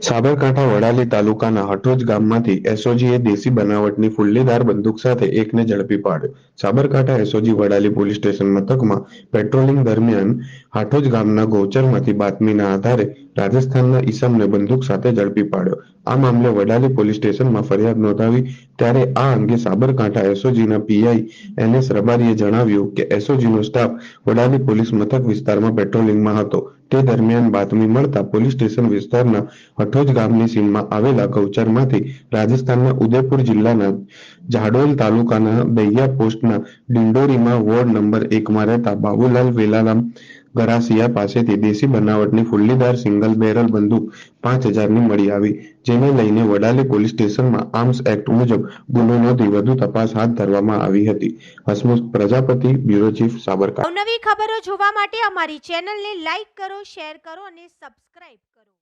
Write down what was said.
સાબરકાંઠા વડાલી તાલુકાના હટોજ ગામમાંથી એસઓજીએ દેશી બનાવટની ફુલ્લીદાર બંદૂક સાથે એકને ઝડપી પાડ્યો. Sabarkantha SOG Vadali police station મથકમાં પેટ્રોલિંગ દરમિયાન હાટોજ ગામના ગૌચરમાંથી બાતમીના આધારે રાજસ્થાનના ઈસમને બંદૂક સાથે ઝડપી પાડ્યો. આ મામલે વડાલી પોલીસ સ્ટેશનમાં ફરિયાદ નોંધાવી ત્યારે આ અંગે સાબરકાંઠા એસઓજીના પીઆઈ એન એસ રબારીએ જણાવ્યું કે એસઓજીનો સ્ટાફ વડાલી પોલીસ મથક વિસ્તારમાં પેટ્રોલિંગમાં હતો. તે દરમિયાન બાતમી મળતા પોલીસ સ્ટેશન વિસ્તારના હઠોજ ગામની સીમમાં આવેલા ગૌચરમાંથી રાજસ્થાનના ઉદયપુર જિલ્લાના જાડોલ તાલુકાના દૈયા પોસ્ટના ડિંડોરીમાં વોર્ડ નંબર એકમાં રહેતા બાબુલાલ વેલારામ ગરાસિયા પાસેથી દેશી બનાવટની ફુલ્લીદાર સિંગલ બેરલ બંદૂક પાંચ હજારની મળી આવી, જેને લઈને વડાલી પોલીસ સ્ટેશનમાં આર્મ્સ એક્ટ મુજબ ગુનો નોંધી વધુ તપાસ હાથ ધરવામાં આવી હતી. Hasmukh Prajapati, bureau chief Sabarkantha. નવી ખબરો જોવા માટે અમારી ચેનલને લાઈક કરો, શેર કરો અને સબસ્ક્રાઇબ કરો.